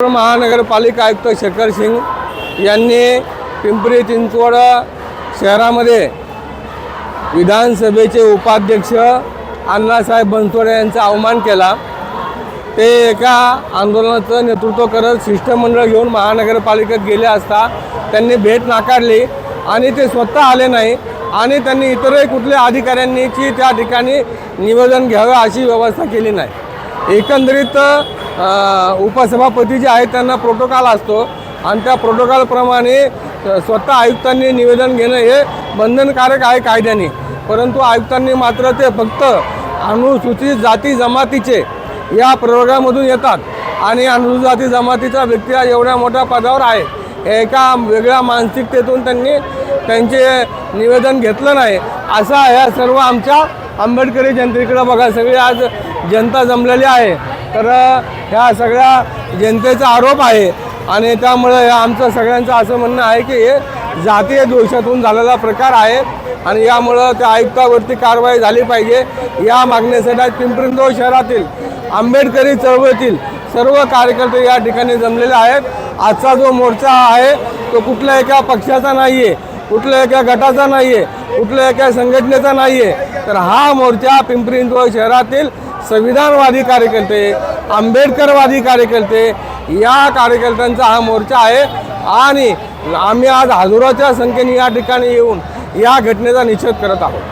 महानगरपालिका आयुक्त शेखर सिंग यांनी पिंपरी चिंचवड शहरामध्ये विधानसभेचे उपाध्यक्ष अण्णासाहेब बनसोडे यांचा अवमान केला. ते एका आंदोलनाचं नेतृत्व करत शिष्टमंडळ घेऊन महानगरपालिकेत गेले असता त्यांनी भेट नाकारली आणि ते स्वतः आले नाही आणि त्यांनी इतरही कुठल्या अधिकाऱ्यांनीची त्या ठिकाणी निवेदन घ्यावं अशी व्यवस्था केली नाही. एकंदरीत उपसभापती जे आहेत त्यांना प्रोटोकॉल असतो. आणि त्या प्रोटोकॉलप्रमाणे स्वतः आयुक्तांनी निवेदन घेणं हे बंधनकारक आहे कायद्याने. परंतु आयुक्तांनी मात्र ते फक्त अनुसूचित जाती जमातीचे या प्रयोगामधून येतात. आणि अनुसूचित जाती जमातीचा व्यक्ती हा एवढ्या मोठ्या पदावर आहे. एका वेगळ्या मानसिकतेतून त्यांनी त्यांचे निवेदन घेतलं नाही. असा ह्या सर्व आमच्या आंबेडकरी जनतेकडे बघा सगळी आज जनता जमलेली आहे. तर ह्या सगळ्या जनतेचा आरोप आहे. आणि त्यामुळं हे आमचं सगळ्यांचं असं म्हणणं आहे की हे जातीय दोषातून झालेला प्रकार आहे. आणि यामुळं त्या आयुक्तावरती कारवाई झाली पाहिजे. या मागणीसाठी आज शहरातील आंबेडकरी चळवळीतील सर्व कार्यकर्ते या ठिकाणी जमलेले आहेत. आजचा जो मोर्चा आहे तो कुठल्या एका पक्षाचा नाही आहे कुठल्या एका गटाचा नाही आहे कुठल्या एका संघटनेचा नाही आहे तर हा मोर्चा पिंपरी चिंचवड शहरातील संविधानवादी कार्यकर्ते आंबेडकरवादी कार्यकर्ते या कार्यकर्त्यांचा हा मोर्चा आहे. आणि आम्ही आज हजारोच्या संख्येने या ठिकाणी येऊन या घटनेचा निषेध करत आहोत.